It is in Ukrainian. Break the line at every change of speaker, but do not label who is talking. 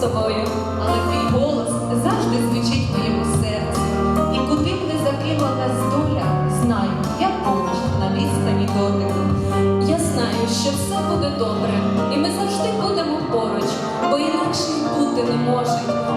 тобою, але твій голос завжди звучить в моєму серці. І куди б не закинула нас доля, знаю, я поруч на відстані дотику. Я знаю, що все буде добре, і ми завжди будемо поруч, бо інакше й бути не може.